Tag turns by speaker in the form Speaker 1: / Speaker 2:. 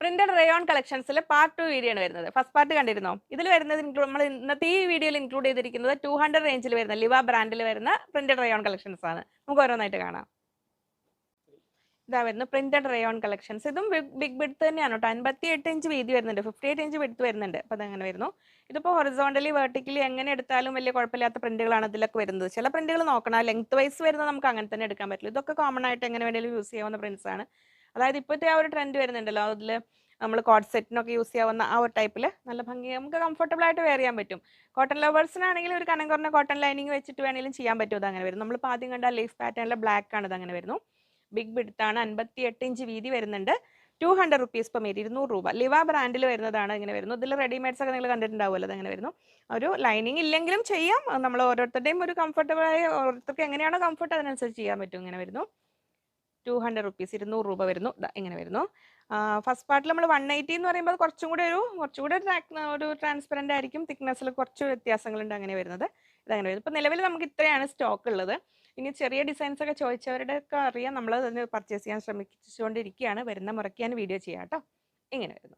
Speaker 1: Printed rayon കളക്ഷൻസിൽ part two video ആണ് വരുന്നത്. ഫസ്റ്റ് പാർട്ട് കണ്ടിരുന്നോ? ഇതിൽ വരുന്നത് നമ്മൾ ഇന്നത്തെ ഈ വീഡിയോയിൽ ഇൻക്ലൂഡ് ചെയ്തിരിക്കുന്നത് ടു ഹൺഡ്രഡ് റേഞ്ചിൽ വരുന്ന ലിവ ബ്രാൻഡിൽ വരുന്ന പ്രിന്റഡ് റയോൺ കളക്ഷൻസ് ആണ്. നമുക്ക് ഓരോന്നായിട്ട് കാണാം. ഇതാ വരുന്നത് പ്രിന്റഡ് റയോൺ കളക്ഷൻസ് ഇതും ബിഗ് ബിഡ്ത്ത് തന്നെയാണ് കേട്ടോ. അൻപത്തി എട്ട് ഇഞ്ച് വീതി വരുന്നുണ്ട്. ഫിഫ്റ്റി എയ്റ്റ് ഇഞ്ച് വിടുത്ത് വരുന്നുണ്ട്. അപ്പോൾ അതങ്ങനെ വരുന്നു. ഇതിപ്പോൾ ഹൊറിസോണ്ടലി വെർട്ടിക്കലി എങ്ങനെ എടുത്താലും വലിയ കുഴപ്പമില്ലാത്ത പ്രിന്റുകളാണ് ഇതിലൊക്കെ വരുന്നത്. ചില പ്രിന്റുകൾ നോക്കണം. ലെങ്ത് വൈസ് വരുന്നത് നമുക്ക് അങ്ങനെ തന്നെ എടുക്കാൻ പറ്റില്ല. ഇതൊക്കെ കോമൺ ആയിട്ട് എങ്ങനെ വേണമെങ്കിലും യൂസ് ചെയ്യാവുന്ന പ്രിന്റ്സ് ആണ്. അതായത് ഇപ്പോഴത്തെ ആ ഒരു ട്രെൻഡ് വരുന്നുണ്ടല്ലോ അതിൽ നമ്മൾ കോട്ട് സെറ്റിനൊക്കെ യൂസ് ചെയ്യാവുന്ന ആ ഒരു ടൈപ്പിൽ നല്ല ഭംഗി നമുക്ക് കംഫർട്ടബിൾ ആയിട്ട് വെയർ ചെയ്യാൻ പറ്റും. കോട്ടൺ ലവേഴ്സിനാണെങ്കിൽ ഒരു കനം കുറഞ്ഞ കോട്ടൺ ലൈനിങ് വെച്ചിട്ട് വേണമെങ്കിലും ചെയ്യാൻ പറ്റും അതങ്ങനെ വരും. നമ്മളിപ്പോൾ ആദ്യം കണ്ട ലീഫ് പാറ്റേണിലെ ബ്ലാക്ക് ആണ് അതങ്ങനെ വരുന്നു. ബിഗ് ബിഡ്ത്താണ് അൻപത്തി എട്ട് ഇഞ്ച് വീതി വരുന്നുണ്ട്. Two hundred rupees per metre ഇരുന്നൂറ് രൂപ. ലിവ ബ്രാൻഡിൽ വരുന്നതാണ് ഇങ്ങനെ വരുന്നു. ഇതിൽ റെഡിമേഡ്സ് ഒക്കെ നിങ്ങൾ കണ്ടിട്ടുണ്ടാവുമല്ലോ അതങ്ങനെ വരുന്നു. ഒരു ലൈനിങ് ഇല്ലെങ്കിലും ചെയ്യാം നമ്മൾ ഓരോരുത്തരുടെയും ഒരു കംഫർട്ടബിൾ ആയി ഓരോരുത്തർക്ക് എങ്ങനെയാണോ കംഫർട്ട് അതിനനുസരിച്ച് ചെയ്യാൻ പറ്റും ഇങ്ങനെ വരുന്നു. ടു ഹൺഡ്രഡ് റുപ്പീസ് ഇരുന്നൂറ് രൂപ വരുന്നു. ഇങ്ങനെ വരുന്നു. ഫസ്റ്റ് പാർട്ടിൽ നമ്മൾ വൺ എയ്റ്റി എന്ന് പറയുമ്പോൾ കുറച്ചും കൂടെ ഒരു കുറച്ചും കൂടെ ഒരു ട്രാൻസ്പെറന്റ് ആയിരിക്കും. തിക്നെസ്സിൽ കുറച്ച് വ്യത്യാസങ്ങളുണ്ട് അങ്ങനെ വരുന്നത്. ഇതങ്ങനെ വരുന്നത് ഇപ്പം നിലവിൽ നമുക്ക് ഇത്രയാണ് സ്റ്റോക്ക് ഉള്ളത്. ഇനി ചെറിയ ഡിസൈൻസ് ഒക്കെ ചോദിച്ചവരുടെ ഒക്കെ അറിയാം. നമ്മൾ അതിന് പർച്ചേസ് ചെയ്യാൻ ശ്രമിച്ചുകൊണ്ടിരിക്കുകയാണ് വരുന്ന മുറയ്ക്ക് ഞാൻ വീഡിയോ ചെയ്യാം കേട്ടോ. ഇങ്ങനെ വരുന്നു.